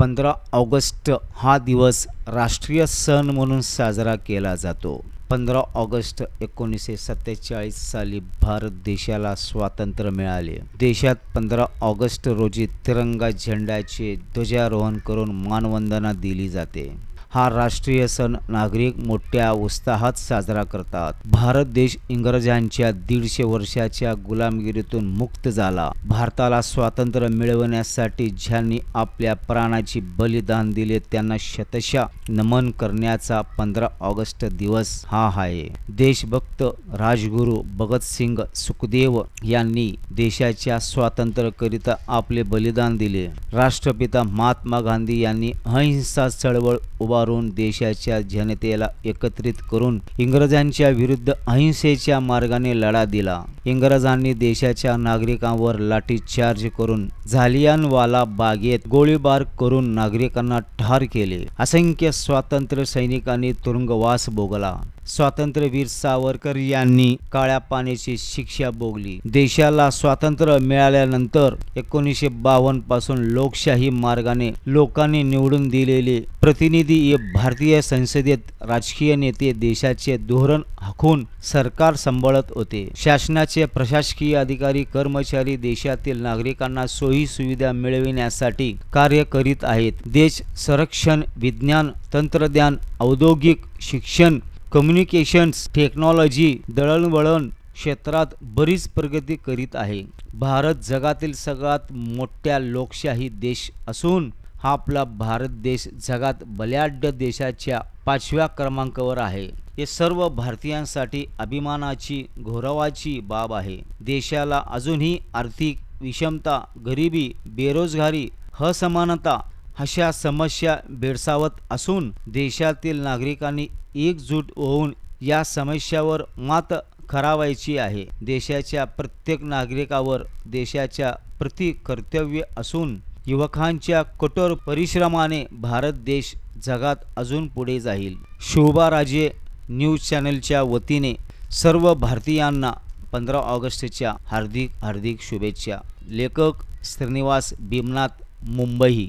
पंधरा ऑगस्ट हा दिवस राष्ट्रीय सण म्हणून साजरा केला जातो. पंधरा ऑगस्ट एकोणीसशे सत्तेचाळीस साली भारत देशाला स्वातंत्र्य मिळाले. देशात पंधरा ऑगस्ट रोजी तिरंगा झेंड्याचे ध्वजारोहण करून मानवंदना दिली जाते. हा राष्ट्रीय सण नागरिक मोठ्या उत्साहात साजरा करतात. भारत देश इंग्रजांच्या दीडशे वर्षाच्या गुलामगिरीतून मुक्त झाला. भारताला स्वातंत्र्य मिळवण्यासाठी ज्यांनी आपल्या प्राणाची बलिदान दिले त्यांना शतशा नमन करण्याचा पंधरा ऑगस्ट दिवस हा आहे. देशभक्त राजगुरू भगतसिंग सुखदेव यांनी देशाच्या स्वातंत्र्याकरिता आपले बलिदान दिले. राष्ट्रपिता महात्मा गांधी यांनी अहिंसा चळवळ उभा उभारून देशाच्या जनतेला एकत्रित करून इंग्रजांच्या विरुद्ध अहिंसेच्या मार्गाने लढा दिला. इंग्रजांनी देशाच्या नागरिकांवर लाठीचार्ज करून झालियानवाला बागेत गोळीबार करून नागरिकांना ठार केले. असंख्य स्वातंत्र्य सैनिकांनी तुरुंगवास भोगला. स्वातंत्र्यवीर सावरकर यांनी काळ्या पाण्याची शिक्षा भोगली. देशाला स्वातंत्र्य मिळाल्यानंतर एकोणीसशे बावन्नपासून लोकशाही मार्गाने लोकांनी निवडून दिलेले प्रतिनिधी हे भारतीय संसदेत राजकीय नेते देशाचे धोरण आखून सरकार सांभाळत होते. शासनाचे प्रशासकीय अधिकारी कर्मचारी देशातील नागरिकांना सोयी सुविधा मिळविण्यासाठी कार्य करीत आहेत. देश संरक्षण विज्ञान तंत्रज्ञान औद्योगिक शिक्षण कम्युनिकेशन्स टेक्नॉलॉजी दळणवळण क्षेत्रात बरीच प्रगती करीत आहे. भारत जगातील सगळ्यात मोठ्या लोकशाही देश असून हा आपला भारत देश जगात बलाढ्य देशाच्या पाचव्या क्रमांकावर आहे. हे सर्व भारतीयांसाठी अभिमानाची गौरवाची बाब आहे. देशाला अजूनही आर्थिक विषमता गरिबी बेरोजगारी असमानता अशा समस्या भेडसावत असून देशातील नागरिकांनी एकजूट होऊन या समस्यावर मात करावायची आहे. देशाच्या प्रत्येक नागरिकावर देशाच्या प्रति कर्तव्य असून युवकांच्या कठोर परिश्रमाने भारत देश जगात अजून पुढे जाईल. शोभाराजे न्यूज चॅनलच्या वतीने सर्व भारतीयांना पंधरा ऑगस्टच्या हार्दिक हार्दिक शुभेच्छा. लेखक Shrinivas Bhimnath Mumbai.